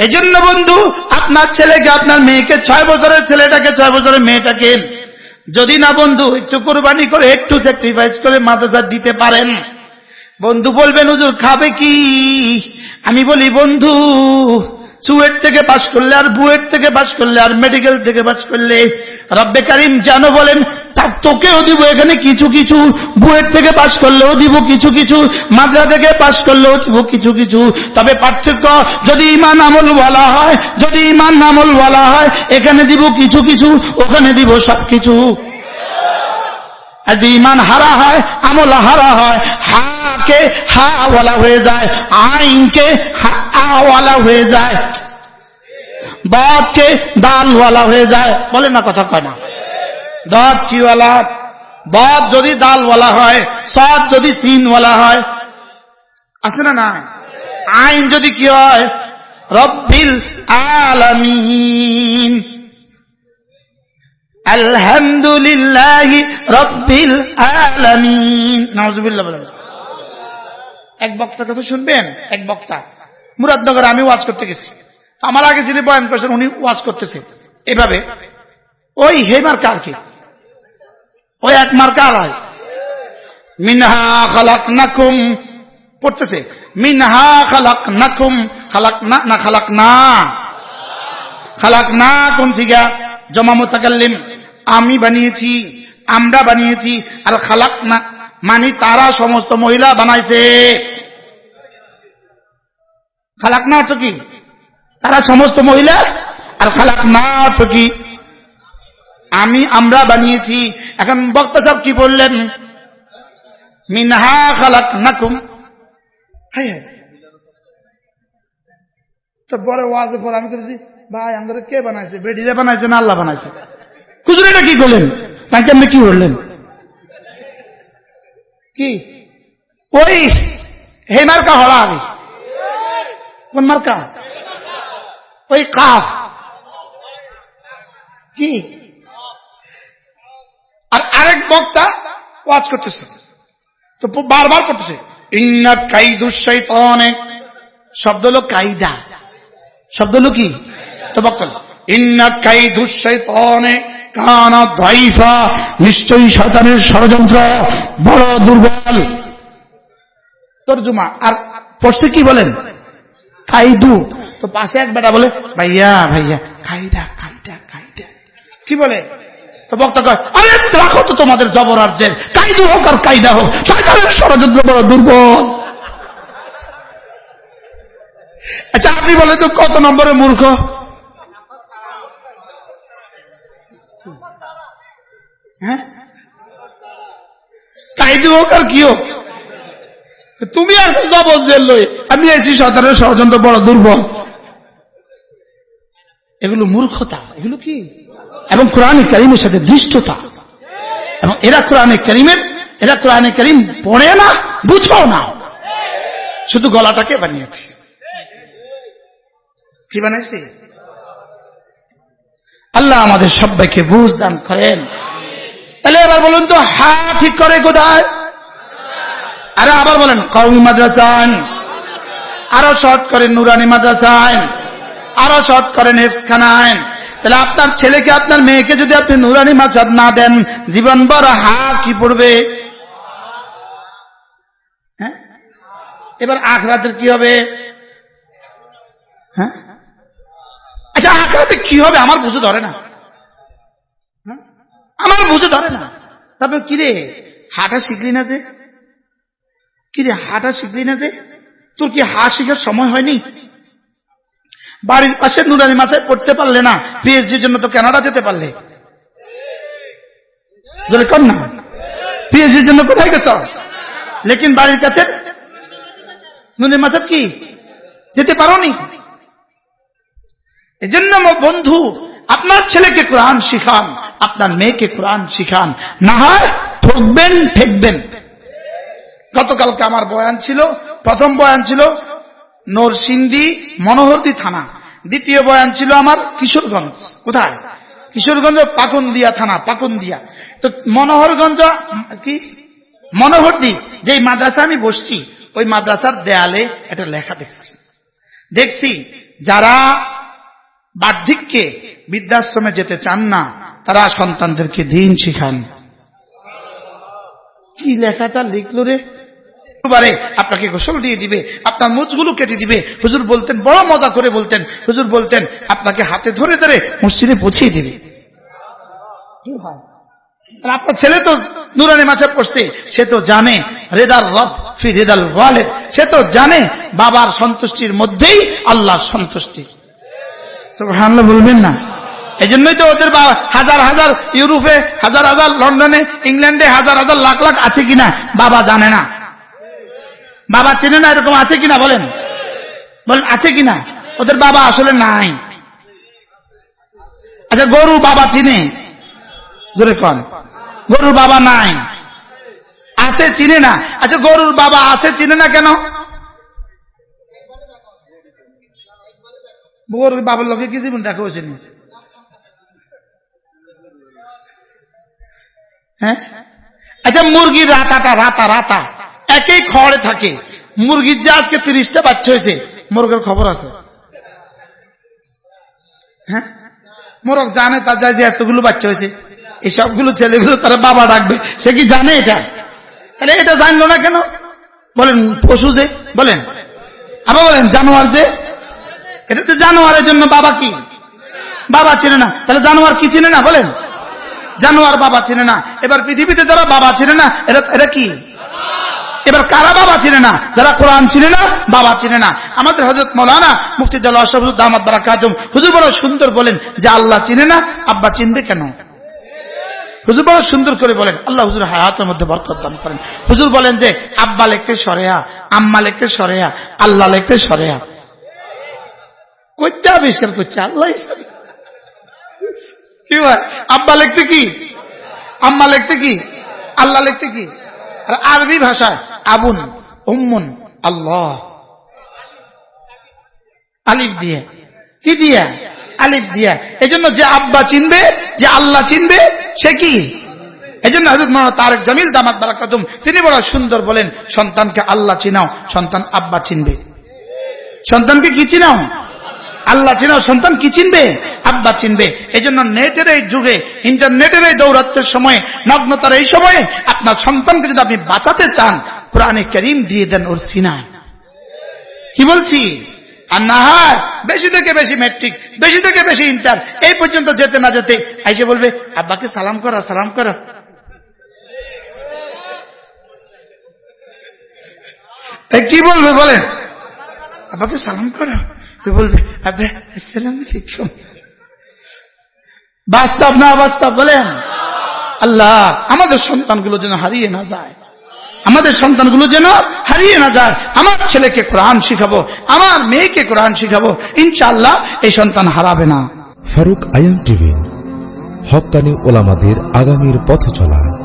এই জন্য বন্ধু, আপনার ছেলেকে, আপনার মেয়েকে, ছয় বছরের ছেলেটাকে, ছয় বছরের মেয়েটাকে যদি না বন্ধু, একটু কোরবানি করে, একটু স্যাক্রিফাইস করে মাদ্রাসা দিতে পারেন। বন্ধু বলবেন, হুজুর, খাবে কি? আমি বলি, বন্ধু সুয়েট থেকে পাশ করলে আর বুয়েট থেকে পাশ করলে আর মেডিকেল থেকে পাশ করলে, রব্বে কারিম জানো বলেন তার তোকেও দিব, এখানে কিছু কিছু বুয়েট থেকে পাশ করলেও দিব, কিছু কিছু মাদ্রা থেকে পাশ করলেও দিব, কিছু কিছু। তবে পার্থক্য, যদি ইমান আমল বলা হয়, যদি ইমান আমল বলা হয়, এখানে দিব কিছু কিছু, ওখানে দিব সব কিছু আর যদি ইমান হারা হয়, আমল হারা হয় হাকে হা ওয়ালা হয়ে যায়, আইনকে আওয়ালা হয়ে যায় দকে দালওয়ালা হয়ে যায়। বলে না কথা কয় না। দত চিওয়ালা বদ যদি দালওয়ালা হয়, সদ যদি সিনওয়ালা হয়, আছে না না আইন যদি কি হয়, রব্বিল আলামিন। আলহামদুলিল্লাহ রব্বিল আলামিন। নাউজুবিল্লাহ এক বক্তার কথা শুনবেন? এক বক্তা। মুরাদনগরে আমি ওয়াজ করতে গেছি। আমার আগে যিনি বয়ান করেছেন, উনি ওয়াজ করতেছে। এভাবে। ওই হেমার কার কি? ওই এক মার কার মিনহা খালাক নাকুম পড়তেছে, মিনহা খালাক নাকুম খালাক না না খালাক না খালাক না কোন ঠিকা জমা মোতাকাল্লিম। আমি বানিয়েছি, আমরা বানিয়েছি, আর খালাক না মানে তারা সমস্ত মহিলা বানাইছে। খালাক না অর্থ কি? তারা সমস্ত মহিলা আর খালাক না অর্থ কি? আমি, আমরা বানিয়েছি। এখন বক্তা সব কি বললেন? মিনহা খালাক নাকুম তো পর আমি করেছি ভাই, আমাদের কে বানাইছে? বেডিরে বানাইছে না আল্লাহ বানাইছে? কুজুরিটা কি করলেন? তাকে আপনি কি করলেন? কি? ওই হে মার্কা হলা আগে কোন মার্কা? ওই কাফ। কি? আর আরেক বক্তা ওয়াজ করতেছে। তো বারবার করতেছে ইন্না কাইদু শৈতানে। শব্দ হলো কাইদা। শব্দ হলো কি? তো বক্তা ইন্না কাইদু শৈতানে। নিশ্চয়ই শয়তানের ষড়যন্ত্র বড় দুর্বল। তর্জুমা, আর পড়ছে কি বলেন? কাইদু। তো পাশে এক বেটা বলে, ভাইয়া ভাইয়া, কাইদা কাইদা কাইদা। কি বলে? তোমাদের কাইদু হোক আর হোক, শয়তানের ষড়যন্ত্র বড় দুর্বল। আচ্ছা আপনি বলে তো কত নম্বরে মূর্খ? হ্যাঁ? তুমি আর জবরদের লই। আমি এসি শয়তানের ষড়যন্ত্র বড় দুর্বল। এগুলো মূর্খতা। এগুলো কি? এবং কোরআনে করিমের সাথে দৃষ্টতা। এবং এরা কোরআনে করিমের, এরা কোরআনে করিম পড়ে না বুঝো না। শুধু গলাটাকে বানিয়েছে। কি বানাইছে? আল্লাহ আমাদের সবাইকে বুঝ দান করেন। তাহলে এবার বলুন তো, হা ঠিক করে কোথায়? আরে আবার বলেন কৌমি মাদ্রাসান। আরও শর্ট করেন, নুরানি মাদ্রাসান। আরও শর্ট করেন হেফখানায় তাহলে আপনার ছেলেকে, আপনার মেয়েকে যদি আপনি নুরানি মাদ্রাসাদ না দেন, জীবনভর হা কি পড়বে? হ্যাঁ? এবার আখরাতের কি হবে? হ্যাঁ? আচ্ছা আখরাতে কি হবে? আমার বুঝে ধরে না। বুঝে ধরে না। তারপর কিরে, হাঁটা শিখলি না যে? কিরে, হাঁটা শিখলি না যে? তোর কি হা শিখার সময় হয়নি? বাড়ির পাশে নুরানি মাথায় পড়তে পারলে না পিএইচডির জন্য তো কানাডা যেতে পারলে। কর না। পিএইচডির জন্য কোথায় গেছ? লেকিন বাড়ির কাছে? নুরানি মাথায় কি? যেতে পারো নি এজন্য বন্ধু, আপনার ছেলেকে কোরআন শিখান। আপনার মেয়েকে কোরআন শিখান। না হয় ঠকবেন, ঠেকবেন। গতকালকে আমার বয়ান ছিল, প্রথম বয়ান ছিল, নরসিংদী মনোহরদী থানা। দ্বিতীয় বয়ান ছিল আমার কিশোরগঞ্জ। কোথায়? কিশোরগঞ্জ, পাকুন্দিয়া থানা, পাকুন্দিয়া। তো মনোহরগঞ্জ কি? মনোহরদী যে মাদ্রাসা আমি বসছি, ওই মাদ্রাসার দেয়ালে একটা লেখা দেখছি। দেখছি, যারা বার্ধক্যে বৃদ্ধাশ্রমে যেতে চান না তারা সন্তানদেরকে দিন শিখান। কি লেখাটা লিখলো রে? বারে আপনাকে গোসল দিয়ে দিবে আপনার মুচগুলো কেটে দিবে। হুজুর বলতেন বড় মজা করে বলতেন। হুজুর বলতেন আপনাকে হাতে ধরে ধরে মসজিদে পৌঁছিয়ে দিবে। আপনার ছেলে তো নুরানি মাছে পড়ছে সে তো জানে রেদাল রব ফি রেদাল ওয়ালেদ। সে তো জানে বাবার সন্তুষ্টির মধ্যেই আল্লাহর সন্তুষ্টি। বলবেন না। এই জন্যই তো ওদের হাজার হাজার ইউরোপে, হাজার হাজার লন্ডনে, ইংল্যান্ডে হাজার হাজার লাখ লাখ আছে কিনা? বাবা জানে না। বাবা চেনে না এরকম আছে কিনা বলেন? বলেন, আছে কিনা? ওদের বাবা আসলে নাই। আচ্ছা গরু বাবা চিনে? জোরে কন। গরুর বাবা নাই। আছে, চিনে না। আচ্ছা গরুর বাবা আছে, চিনে না কেন? গরুর বাবার লোকে কি জীবন দেখা হ্যাঁ? আচ্ছা মুরগির রাতাটা রাতা রাতা। একই খড়ে থাকে। মুরগির যে আজকে তিরিশটা বাচ্চা হয়েছে, মুরগের খবর আছে? হ্যাঁ? মোরগ জানে তার যায় যে এতগুলো বাচ্চা হয়েছে, এই সবগুলো ছেলেগুলো তারা বাবা ডাকবে। সে কি জানে এটা? তাহলে এটা জানলো না কেন? বলেন, পশু যে, বলেন। আবার বলেন, জানোয়ার যে? এটা তো জানোয়ারের জন্য বাবা কি? বাবা চেনে না। তাহলে জানোয়ার কি চেনে না? বলেন। জানোয়ার বাবা চেনে না। এবার পৃথিবীতে যারা বাবা চেনে না, এরা এরা কি? এবার কারা বাবা চিনে না? যারা কোরআন চিনে না, বাবা চিনে না। আমাদের হজরত মৌলানা দামাত বারা কাজম হুজুর বড় সুন্দর বলেন যে আল্লাহ চিনে না, আব্বা চিনবে কেন? হুজুর বড় সুন্দর করে বলেন, আল্লাহ হুজুর হায়াতের মধ্যে বরকত দান করেন। হুজুর বলেন যে, আব্বা লিখতে সরেয়া, আম্মা লিখতে সরেয়া, আল্লাহ লিখতে সরেয়া। কইটা আবিষ্কার করছে আল্লাহ কি হয়? আব্বা লিখতে কি? আম্মা লিখতে কি? আল্লাহ লিখতে কি? আর আরবি ভাষায় আবুন, উম্মুন, আল্লাহ। আলিফ দিয়ে। কি দিয়া? আলিফ দিয়া। এই জন্য যে আব্বা চিনবে, যে আল্লাহ চিনবে, সে কি? এই জন্য হজরত মহান তারেক জামিল দামাত বারাকাতুম, তিনি বড় সুন্দর বলেন, সন্তানকে আল্লাহ চিনাও, সন্তান আব্বা চিনবে। সন্তানকে কি চিনাও? আল্লাহ চিনাও সন্তান কি চিনবে? আব্বা চিনবে। এই জন্য নেটের এই যুগে, ইন্টারনেটের এই দৌরাত্মের সময়ে, নগ্নতার এই সময়ে আপনার সন্তানকে যদি আপনি বাঁচাতে চান, কোরআনে করিম দিয়ে দেন ওর সিনায় কি বলছি? আর না হয় বেশি থেকে বেশি ম্যাট্রিক বেশি থেকে বেশি ইন্টার এই পর্যন্ত যেতে না যেতে, আইসে বলবে, আব্বাকে সালাম করা সালাম করা। কি বলবে বলেন? আব্বাকে সালাম করো। তো বলবে আসসালাম আলাইকুম। বাস্তব না বাস্তব বলেন? আল্লাহ, আমাদের সন্তানগুলো যেন হারিয়ে না যায়। আমাদের সন্তানগুলো যেন হারিয়ে না যায়। আমার ছেলেকে কোরআন শিখাবো, আমার মেয়েকে কোরআন শিখাবো, ইনশাআল্লাহ এই সন্তান হারাবে না। ফারুক আয়াম টিভি হকানি ওলামাদের আগামীর পথ চলা।